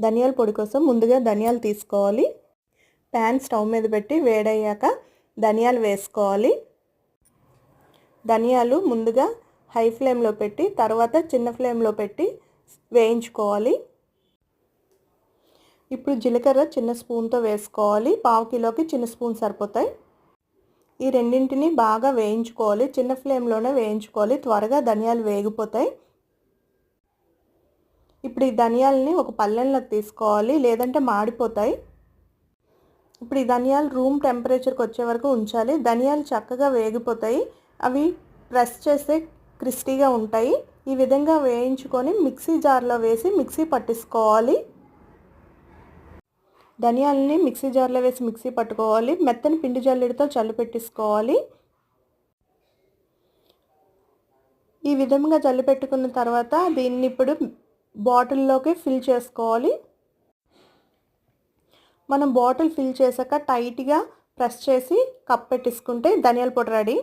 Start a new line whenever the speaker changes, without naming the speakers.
ధనియాల పొడి కోసం ముందుగా ధనియాలు తీసుకోవాలి. ప్యాన్ స్టవ్ మీద పెట్టి వేడయ్యాక ధనియాలు వేసుకోవాలి. ధనియాలు ముందుగా హై ఫ్లేమ్లో పెట్టి తర్వాత చిన్న ఫ్లేమ్లో పెట్టి వేయించుకోవాలి. ఇప్పుడు జీలకర్ర చిన్న స్పూన్తో వేసుకోవాలి. పావు కిలోకి చిన్న స్పూన్ సరిపోతాయి. ఈ రెండింటిని బాగా వేయించుకోవాలి. చిన్న ఫ్లేమ్లోనే వేయించుకోవాలి. త్వరగా ధనియాలు వేగిపోతాయి. ఇప్పుడు ఈ ధనియాలని ఒక పల్లెంలోకి తీసుకోవాలి లేదంటే మాడిపోతాయి. ఇప్పుడు ఈ ధనియాలు రూమ్ టెంపరేచర్కి వచ్చే వరకు ఉంచాలి. ధనియాలు చక్కగా వేగిపోతాయి. అవి ప్రెస్ చేస్తే క్రిస్పీగా ఉంటాయి. ఈ విధంగా వేయించుకొని మిక్సీ జార్లో వేసి మిక్సీ పట్టించుకోవాలి. ధనియాలని మిక్సీ జార్లో వేసి మిక్సీ పట్టుకోవాలి. మెత్తని పిండి జల్లెడితో చల్లి పెట్టేసుకోవాలి. ఈ విధంగా జల్లి పెట్టుకున్న తర్వాత దీన్ని ఇప్పుడు బాటిల్లోకి ఫిల్ చేసుకోవాలి. మనం బాటిల్ ఫిల్ చేశాక టైట్గా ప్రెస్ చేసి కప్ పెట్టేసుకుంటే ధనియాల పొడి రెడీ.